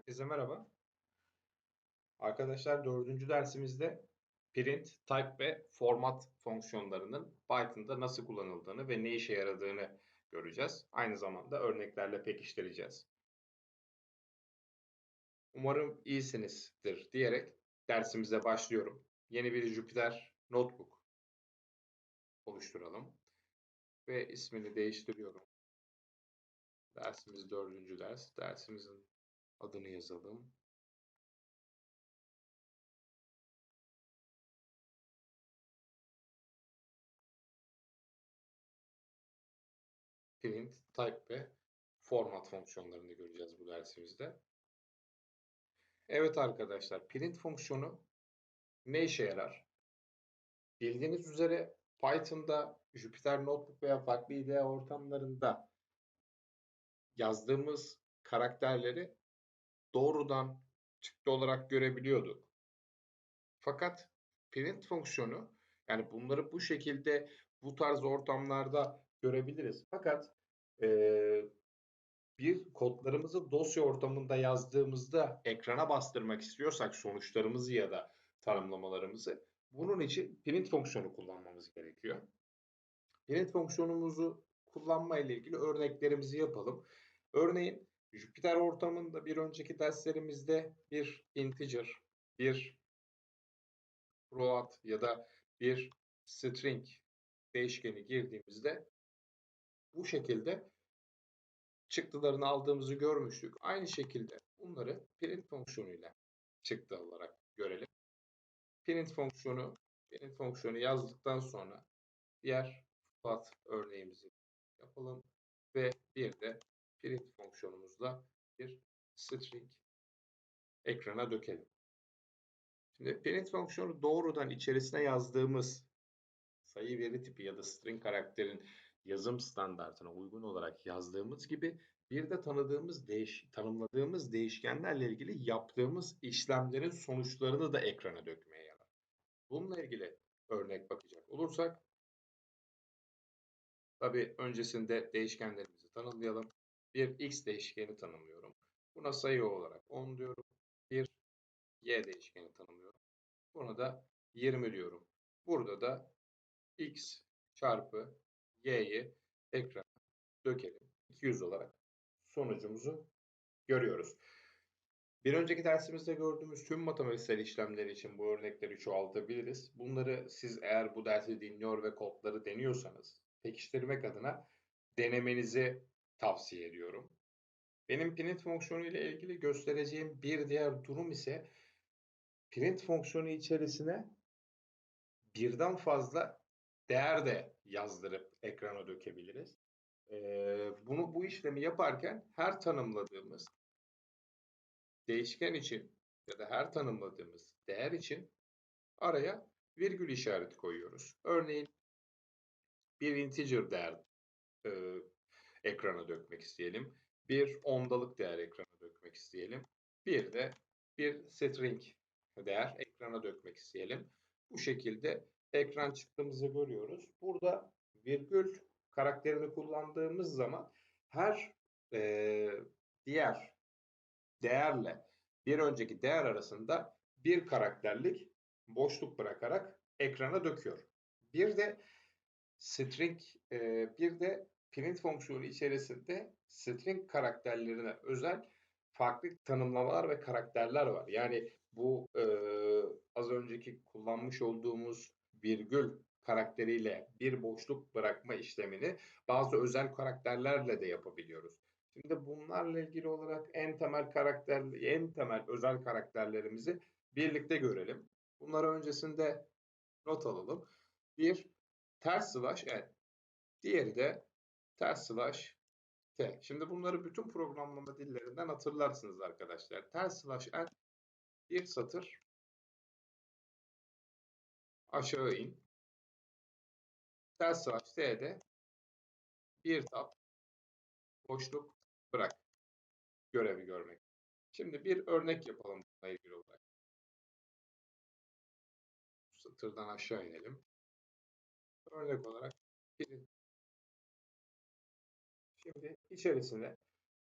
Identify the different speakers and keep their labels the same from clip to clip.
Speaker 1: Herkese merhaba. Arkadaşlar dördüncü dersimizde print, type ve format fonksiyonlarının Python'da nasıl kullanıldığını ve ne işe yaradığını göreceğiz. Aynı zamanda örneklerle pekiştireceğiz. Umarım iyisinizdir diyerek dersimize başlıyorum. Yeni bir Jupyter Notebook oluşturalım. Ve ismini değiştiriyorum. Dersimiz dördüncü ders. Dersimizin adını yazalım. Print, type ve format fonksiyonlarını göreceğiz bu dersimizde. Evet arkadaşlar, print fonksiyonu ne işe yarar? Bildiğiniz üzere Python'da Jupyter Notebook veya farklı IDE ortamlarında yazdığımız karakterleri doğrudan çıktı olarak görebiliyorduk. Fakat print fonksiyonu yani bunları bu şekilde bu tarz ortamlarda görebiliriz. Fakat e, bir kodlarımızı dosya ortamında yazdığımızda ekrana bastırmak istiyorsak sonuçlarımızı ya da tanımlamalarımızı bunun için print fonksiyonu kullanmamız gerekiyor. Print fonksiyonumuzu kullanma ile ilgili örneklerimizi yapalım. Örneğin Jupyter ortamında bir önceki derslerimizde bir integer, bir float ya da bir string değişkeni girdiğimizde bu şekilde çıktılarını aldığımızı görmüştük. Aynı şekilde bunları print fonksiyonuyla çıktı olarak görelim. Print fonksiyonu print fonksiyonu yazdıktan sonra diğer float örneğimizi yapalım ve bir de print fonksiyonumuzla bir string ekrana dökelim. Şimdi print fonksiyonu doğrudan içerisine yazdığımız sayı veri tipi ya da string karakterin yazım standartına uygun olarak yazdığımız gibi bir de tanıdığımız değiş tanımladığımız değişkenlerle ilgili yaptığımız işlemlerin sonuçlarını da ekrana dökmeye yarar. Bununla ilgili örnek bakacak olursak tabi öncesinde değişkenlerimizi tanımlayalım bir x değişkeni tanımlıyorum. Buna sayı olarak 10 diyorum. Bir y değişkeni tanımlıyorum. Buna da 20 diyorum. Burada da x çarpı y'yi ekrana dökelim. 200 olarak sonucumuzu görüyoruz. Bir önceki dersimizde gördüğümüz tüm matematiksel işlemler için bu örnekleri çoğaltabiliriz. Bunları siz eğer bu dersi dinliyor ve kodları deniyorsanız pekiştirmek adına denemenizi tavsiye ediyorum. Benim print fonksiyonu ile ilgili göstereceğim bir diğer durum ise print fonksiyonu içerisine birden fazla değer de yazdırıp ekrana dökebiliriz. Bunu bu işlemi yaparken her tanımladığımız değişken için ya da her tanımladığımız değer için araya virgül işareti koyuyoruz. Örneğin bir integer değer ekrana dökmek isteyelim. Bir ondalık değer ekrana dökmek isteyelim. Bir de bir string değer ekrana dökmek isteyelim. Bu şekilde ekran çıktığımızı görüyoruz. Burada virgül karakterini kullandığımız zaman her e, diğer değerle bir önceki değer arasında bir karakterlik boşluk bırakarak ekrana döküyor. Bir de string e, bir de print fonksiyonu içerisinde string karakterlerine özel farklı tanımlamalar ve karakterler var. Yani bu e, az önceki kullanmış olduğumuz virgül karakteriyle bir boşluk bırakma işlemini bazı özel karakterlerle de yapabiliyoruz. Şimdi bunlarla ilgili olarak en temel karakter, en temel özel karakterlerimizi birlikte görelim. Bunları öncesinde not alalım. Bir ters slash n. Diğeri de ters slash t. Şimdi bunları bütün programlama dillerinden hatırlarsınız arkadaşlar. Ters slash n bir satır aşağı in. Ters slash t de bir tab boşluk bırak görevi görmek. Şimdi bir örnek yapalım bununla ilgili olarak. Satırdan aşağı inelim. Örnek olarak bir Şimdi içerisine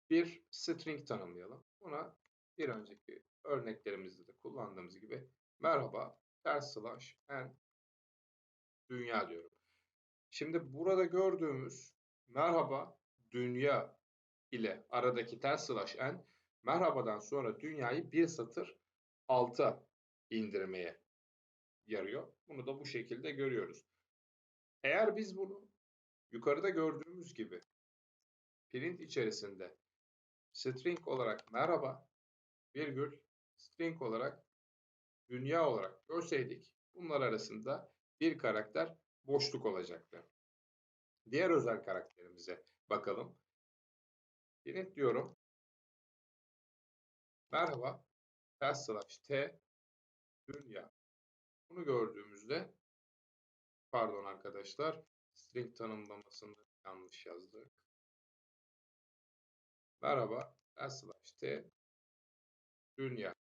Speaker 1: bir string tanımlayalım. Buna bir önceki örneklerimizde de kullandığımız gibi merhaba ters slash n dünya diyorum. Şimdi burada gördüğümüz merhaba dünya ile aradaki ters slash n merhabadan sonra dünyayı bir satır alta indirmeye yarıyor. Bunu da bu şekilde görüyoruz. Eğer biz bunu yukarıda gördüğümüz gibi print içerisinde string olarak merhaba virgül string olarak dünya olarak görseydik bunlar arasında bir karakter boşluk olacaktı. Diğer özel karakterimize bakalım. Print diyorum. Merhaba ters slash t dünya. Bunu gördüğümüzde pardon arkadaşlar string tanımlamasında yanlış yazdık. Merhaba slash t dünya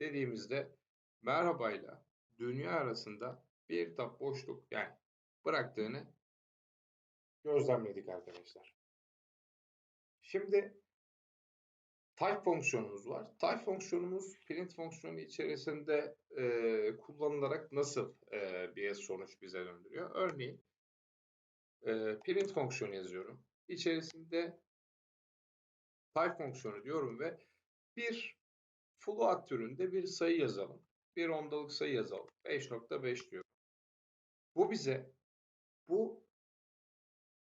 Speaker 1: dediğimizde merhabayla dünya arasında bir tap boşluk yani bıraktığını gözlemledik arkadaşlar. Şimdi type fonksiyonumuz var. Type fonksiyonumuz print fonksiyonu içerisinde e, kullanılarak nasıl e, bir sonuç bize döndürüyor? Örneğin e, print fonksiyonu yazıyorum. İçerisinde type fonksiyonu diyorum ve bir float türünde bir sayı yazalım. Bir ondalık sayı yazalım. 5.5 diyor. Bu bize bu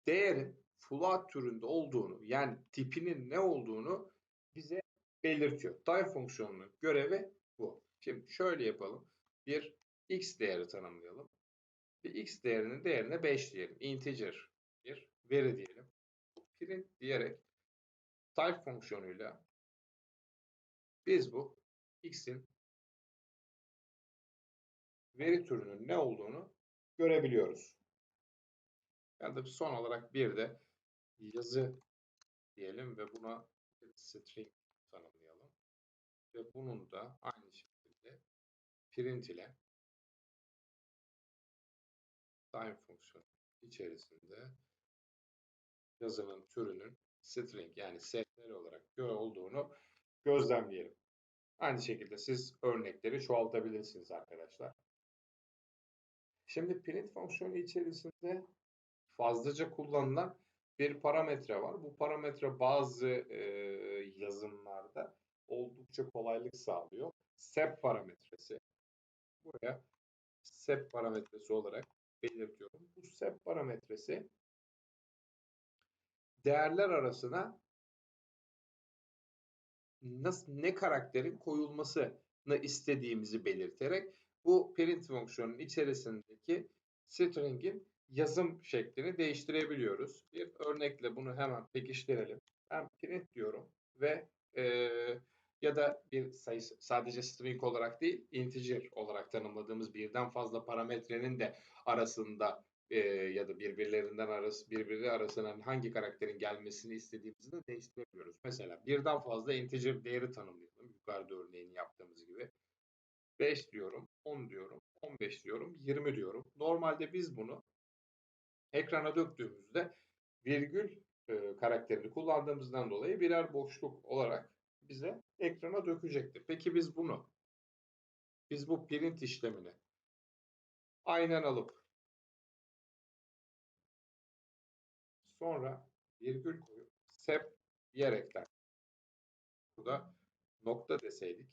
Speaker 1: değerin float türünde olduğunu yani tipinin ne olduğunu bize belirtiyor. Type fonksiyonunun görevi bu. Şimdi şöyle yapalım. Bir x değeri tanımlayalım. Bir x değerinin değerine 5 diyelim. Integer bir veri diyelim. Print diyerek type fonksiyonuyla biz bu x'in veri türünün ne olduğunu görebiliyoruz. Ya da son olarak bir de yazı diyelim ve buna string tanımlayalım. Ve bunun da aynı şekilde print ile time fonksiyonu içerisinde yazının türünün string yani str olarak olduğunu gözlemleyelim. Aynı şekilde siz örnekleri çoğaltabilirsiniz arkadaşlar. Şimdi print fonksiyonu içerisinde fazlaca kullanılan bir parametre var. Bu parametre bazı e, yazımlarda oldukça kolaylık sağlıyor. Sep parametresi. Buraya sep parametresi olarak belirtiyorum. Bu sep parametresi değerler arasına nasıl ne karakterin koyulmasını istediğimizi belirterek bu print fonksiyonunun içerisindeki string'in yazım şeklini değiştirebiliyoruz. Bir örnekle bunu hemen pekiştirelim. Ben print diyorum ve e, ya da bir sayı sadece string olarak değil integer olarak tanımladığımız birden fazla parametrenin de arasında e, ya da birbirlerinden arası birbiri arasına hangi karakterin gelmesini istediğimizi de değiştirebiliyoruz. Mesela birden fazla integer değeri tanımlayalım. Yukarıda örneğini yaptığımız gibi. 5 diyorum, 10 diyorum, 15 diyorum, 20 diyorum. Normalde biz bunu ekrana döktüğümüzde virgül e, karakterini kullandığımızdan dolayı birer boşluk olarak bize ekrana dökecektir. Peki biz bunu, biz bu print işlemini aynen alıp sonra virgül koyup sep diyerekten burada nokta deseydik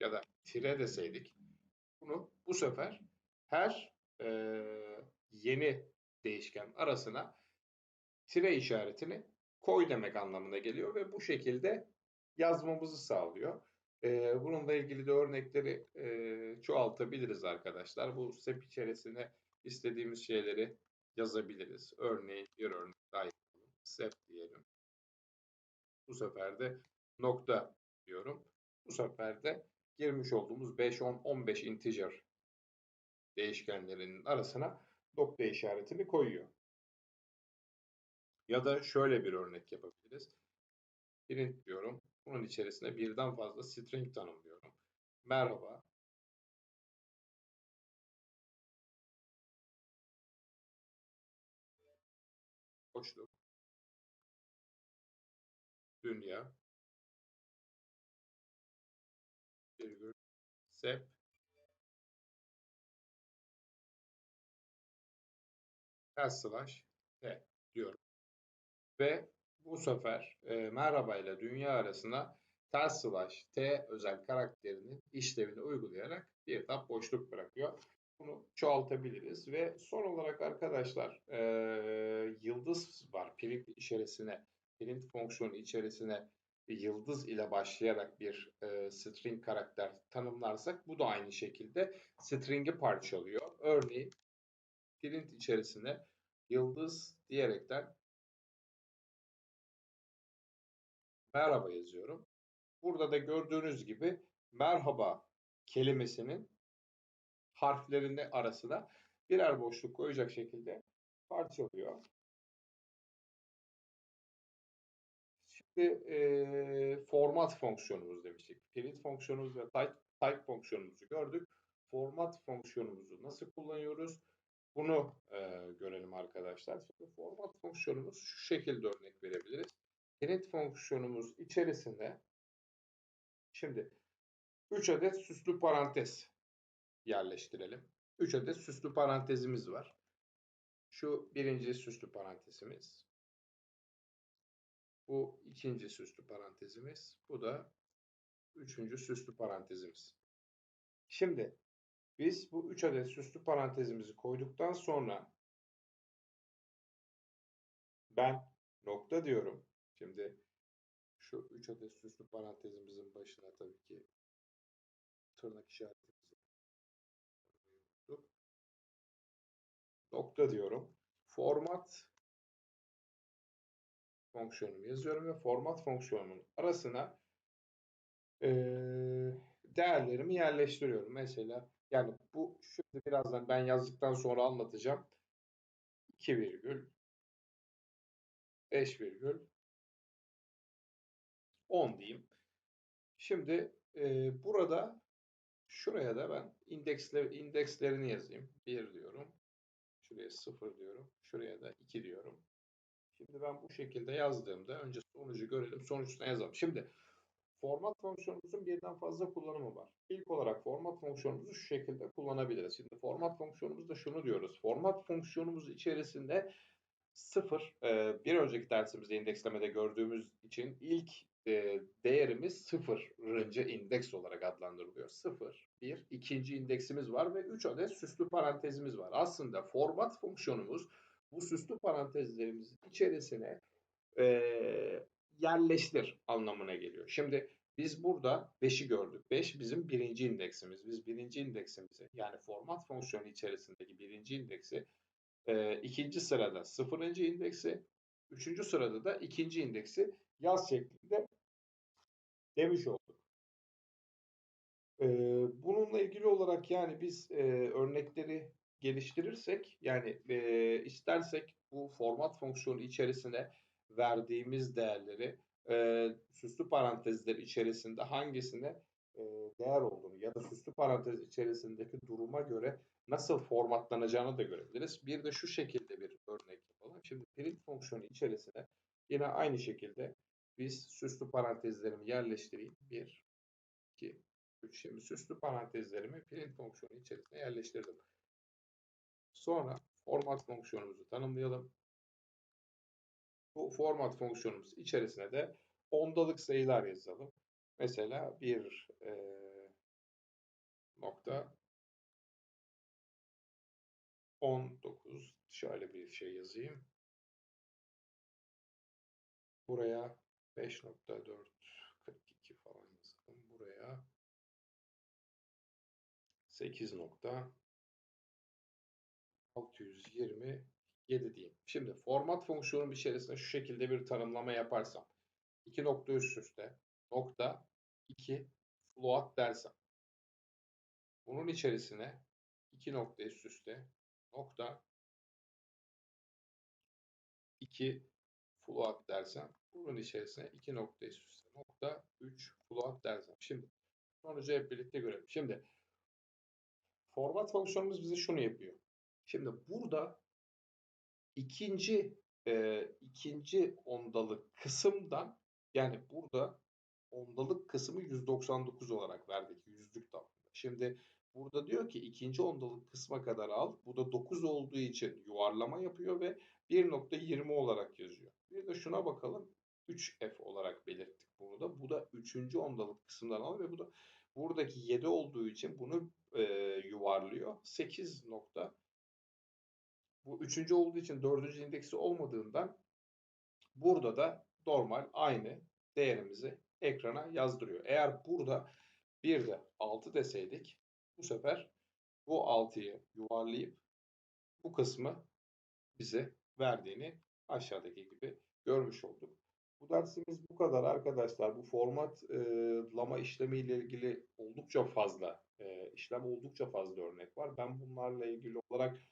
Speaker 1: ya da tire deseydik bunu bu sefer her e, yeni değişken arasına tire işaretini koy demek anlamına geliyor ve bu şekilde yazmamızı sağlıyor. E, bununla ilgili de örnekleri e, çoğaltabiliriz arkadaşlar. Bu SEP içerisine istediğimiz şeyleri yazabiliriz. Örneğin bir örnek daha yapalım. SEP diyelim. Bu sefer de nokta diyorum. Bu sefer de girmiş olduğumuz 5, 10, 15 integer değişkenlerinin arasına nokta işaretini koyuyor. Ya da şöyle bir örnek yapabiliriz. Print diyorum. Bunun içerisine birden fazla string tanımlıyorum. Merhaba. boşluk, dünya, virgül, sep, her slash t diyorum. Ve bu sefer e, merhaba ile dünya arasına ters slash t özel karakterinin işlevini uygulayarak bir tap boşluk bırakıyor. Bunu çoğaltabiliriz ve son olarak arkadaşlar e, yıldız var print içerisine print fonksiyonu içerisine yıldız ile başlayarak bir e, string karakter tanımlarsak bu da aynı şekilde string'i parçalıyor. Örneğin print içerisine yıldız diyerekten merhaba yazıyorum. Burada da gördüğünüz gibi merhaba kelimesinin harflerinin arasına birer boşluk koyacak şekilde parçalıyor. Şimdi e, format fonksiyonumuz demiştik. Print fonksiyonumuz ve type, type fonksiyonumuzu gördük. Format fonksiyonumuzu nasıl kullanıyoruz? Bunu e, görelim arkadaşlar. Şimdi format fonksiyonumuz şu şekilde örnek verebiliriz. Print fonksiyonumuz içerisinde şimdi 3 adet süslü parantez yerleştirelim. 3 adet süslü parantezimiz var. Şu birinci süslü parantezimiz. Bu ikinci süslü parantezimiz. Bu da üçüncü süslü parantezimiz. Şimdi biz bu 3 adet süslü parantezimizi koyduktan sonra ben nokta diyorum. Şimdi şu 3 adet süslü parantezimizin başına tabii ki tırnak işaretimizi nokta diyorum. Format fonksiyonumu yazıyorum ve format fonksiyonumun arasına e, değerlerimi yerleştiriyorum. Mesela yani bu şimdi birazdan ben yazdıktan sonra anlatacağım. 2 virgül 5 virgül 10 diyeyim. Şimdi e, burada şuraya da ben indeksler, indekslerini yazayım. 1 diyorum. Şuraya 0 diyorum. Şuraya da 2 diyorum. Şimdi ben bu şekilde yazdığımda önce sonucu görelim. Sonuçta yazalım. Şimdi format fonksiyonumuzun birden fazla kullanımı var. İlk olarak format fonksiyonumuzu şu şekilde kullanabiliriz. Şimdi format fonksiyonumuzda şunu diyoruz. Format fonksiyonumuz içerisinde 0 e, bir önceki dersimizde indekslemede gördüğümüz için ilk e, değerimiz 0. indeks olarak adlandırılıyor. 0, 1, ikinci indeksimiz var ve 3 adet süslü parantezimiz var. Aslında format fonksiyonumuz bu süslü parantezlerimizin içerisine e, yerleştir anlamına geliyor. Şimdi biz burada 5'i gördük. 5 bizim birinci indeksimiz. Biz birinci indeksimizi yani format fonksiyonu içerisindeki birinci indeksi e, ikinci sırada sıfırıncı indeksi, üçüncü sırada da ikinci indeksi yaz şeklinde demiş olduk. E, bununla ilgili olarak yani biz e, örnekleri geliştirirsek yani e, istersek bu format fonksiyonu içerisine verdiğimiz değerleri e, süslü parantezler içerisinde hangisine e, değer olduğunu ya da süslü parantez içerisindeki duruma göre nasıl formatlanacağını da görebiliriz. Bir de şu şekilde bir örnek yapalım. Şimdi print fonksiyonu içerisine yine aynı şekilde biz süslü parantezlerimi yerleştireyim. 1, 2, 3. Şimdi süslü parantezlerimi print fonksiyonu içerisine yerleştirdim. Sonra format fonksiyonumuzu tanımlayalım. Bu format fonksiyonumuz içerisine de ondalık sayılar yazalım. Mesela bir e, nokta 19 şöyle bir şey yazayım. Buraya 5.4 42 falan yazalım. Buraya 8 nokta 627 diyeyim. Şimdi format fonksiyonun içerisinde şu şekilde bir tanımlama yaparsam 2 nokta üst üste nokta 2 float dersem bunun içerisine 2 nokta üst üste nokta 2 float dersem bunun içerisine 2 nokta üst üste nokta 3 float dersem. Şimdi sonucu hep birlikte görelim. Şimdi format fonksiyonumuz bize şunu yapıyor. Şimdi burada ikinci e, ikinci ondalık kısımdan yani burada ondalık kısmı 199 olarak verdik yüzlük tablında. Şimdi burada diyor ki ikinci ondalık kısma kadar al. Bu da 9 olduğu için yuvarlama yapıyor ve 1.20 olarak yazıyor. Bir de şuna bakalım. 3F olarak belirttik burada. Bu da 3. ondalık kısımdan al ve bu da buradaki 7 olduğu için bunu e, yuvarlıyor. 8 nokta. Bu 3. olduğu için 4. indeksi olmadığından burada da normal aynı değerimizi ekrana yazdırıyor. Eğer burada bir de 6 deseydik bu sefer bu 6'yı yuvarlayıp bu kısmı bize verdiğini aşağıdaki gibi görmüş olduk. Bu dersimiz bu kadar arkadaşlar. Bu formatlama işlemi ile ilgili oldukça fazla işlem oldukça fazla örnek var. Ben bunlarla ilgili olarak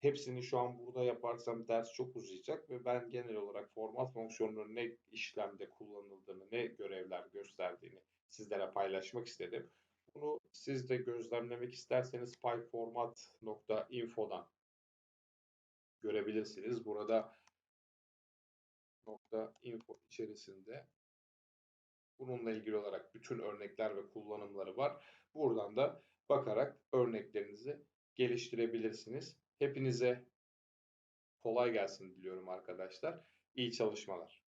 Speaker 1: hepsini şu an burada yaparsam ders çok uzayacak ve ben genel olarak format fonksiyonunun ne işlemde kullanıldığını, ne görevler gösterdiğini sizlere paylaşmak istedim. Bunu siz de gözlemlemek isterseniz pyformat.info'dan görebilirsiniz. Burada info içerisinde bununla ilgili olarak bütün örnekler ve kullanımları var. Buradan da bakarak örneklerinizi geliştirebilirsiniz. Hepinize kolay gelsin diliyorum arkadaşlar. İyi çalışmalar.